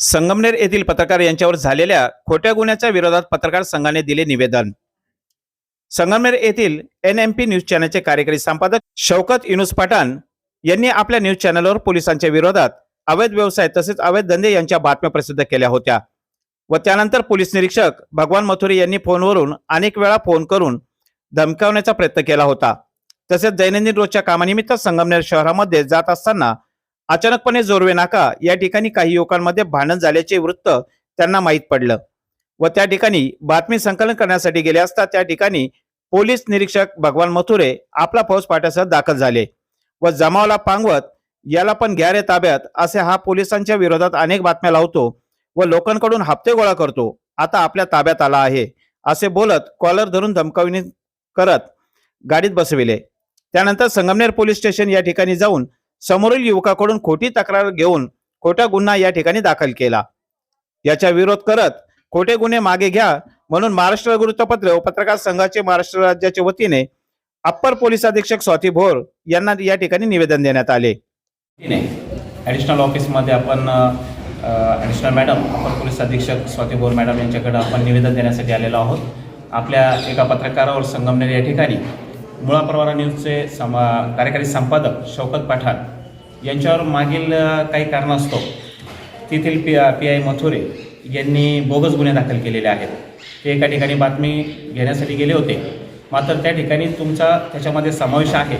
संगमनेर येथील पत्रकार यांच्यावर झालेल्या खोट्या गुन्ह्याच्या विरोधात पत्रकार संघाने दिले निवेदन. संगमनेर येथील एन एम पी न्यूज चॅनलचे कार्यकारी संपादक शौकत युनुस पठाण यांनी आपल्या न्यूज चॅनलवर पोलिसांच्या विरोधात अवैध व्यवसाय तसेच अवैध धंदे यांच्या बातम्या प्रसिद्ध केल्या होत्या व त्यानंतर पोलीस निरीक्षक भगवान मथुरे यांनी फोनवरून अनेक वेळा फोन करून धमकावण्याचा प्रयत्न केला होता. तसेच दैनंदिन रोजच्या कामानिमित्त संगमनेर शहरामध्ये जात असताना अचानकपणे जोरवे नाका. या ठिकाणी काही युवकांमध्ये भांडण झाल्याचे वृत्त त्यांना माहीत पडलं व त्या ठिकाणी बातमी संकलन करण्यासाठी गेले असता त्या ठिकाणी पोलीस निरीक्षक भगवान मथुरे आपला फौजफाट्यासह दाखल झाले व जमावला पांगवत याला पण घ्या रे ताब्यात असे हा पोलिसांच्या विरोधात अनेक बातम्या लावतो व लोकांकडून हप्ते गोळा करतो. आता आपल्या ताब्यात आला आहे असे बोलत कॉलर धरून धमकावणी करत गाडीत बसविले. त्यानंतर संगमनेर पोलीस स्टेशन या ठिकाणी जाऊन समोरील युवकाकडून खोटी तक्रार घेऊन खोटा गुन्हा या ठिकाणी दाखल केला. याचा विरोध करत खोटे गुन्हे मागे घ्या म्हणून महाराष्ट्र वृत्तपत्र व पत्रकार संघाचे महाराष्ट्र राज्याच्या वतीने अप्पर पोलीस अधीक्षक स्वाती भोर यांना या ठिकाणी निवेदन देण्यात आले. ॲडिशनल ऑफिसमध्ये आपण ॲडिशनल मॅडम अप्पर पोलीस अधीक्षक स्वाती भोर मॅडम यांच्याकडे आपण निवेदन देण्यासाठी आलेलो आहोत. आपल्या एका पत्रकारावर संगमनेर या ठिकाणी मुळा परवारा न्यूजचे सम कार्यकारी संपादक शौकत पठाण यांच्यावर मागील काही काही कारणास्तव तेथील पी पी आय मथुरे यांनी बोगस गुन्हे दाखल केलेले आहेत. ते एका ठिकाणी बातमी घेण्यासाठी गेले होते. मात्र त्या ठिकाणी तुमचा त्याच्यामध्ये समावेश आहे.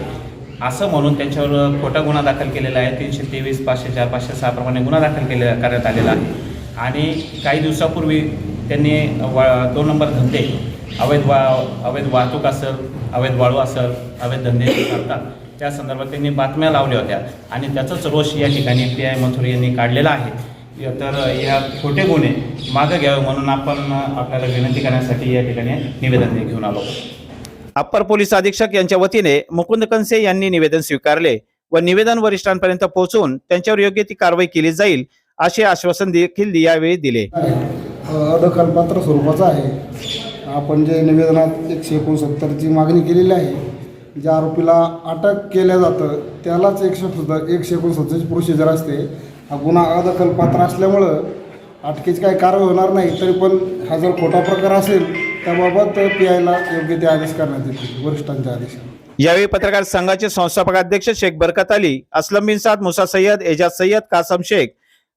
असं म्हणून त्यांच्यावर खोटा गुन्हा दाखल केलेला आहे. तीनशे तेवीस पाचशे चार पाचशे सहाप्रमाणे गुन्हा दाखल केले करण्यात आलेला आहे. आणि काही दिवसापूर्वी त्यांनी वा दोन नंबर धंदे अवैध वा अवैध वाहतूक असेल अवैध वाळू असेल अवैध धंदे करतात त्या संदर्भात त्यांनी बातम्या लावल्या होत्या. आणि त्याचाच रोष या ठिकाणी पी आय मथुरे यांनी काढलेला आहे. तर या खोटे गुन्हे मागं घ्यावे म्हणून आपण आपल्याला विनंती करण्यासाठी या ठिकाणी निवेदन घेऊन आलो. अप्पर पोलीस अधीक्षक यांच्या वतीने मुकुंद कनसे यांनी निवेदन स्वीकारले व निवेदन वरिष्ठांपर्यंत पोहोचून त्यांच्यावर योग्य ती कारवाई केली जाईल असे आश्वासन देखील यावेळी दिले. अदखलपात्र स्वरूपाचं आहे. आपण जे निवेदनात एकशे एकोणसत्तरची मागणी केलेली आहे ज्या आरोपीला अटक केल्या जातं त्यालाच एकशे सत्तर एकशे एकोणसत्तरची प्रोसिजर असते हा गुन्हा अदखलपात्र असल्यामुळं अटकेची काही कारवाई होणार नाही तरी पण हा जर खोटा प्रकार असेल त्याबाबत पी आयला योग्य ते आदेश करण्यात येतील वरिष्ठांच्या आदेश यावेळी पत्रकार संघाचे संस्थापक अध्यक्ष शेख बरकत अली असलम बिन साद मुसा सय्यद एजाज सय्यद कासम शेख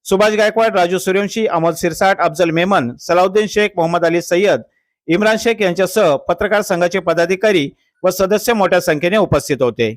सुभाष गायकवाड राजू सूर्यवंशी अमोल सिरसाट अफजल मेमन सलाउद्दीन शेख मोहम्मद अली सय्यद इम्रान शेख यांच्यासह पत्रकार संघाचे पदाधिकारी व सदस्य मोठ्या संख्येने उपस्थित होते.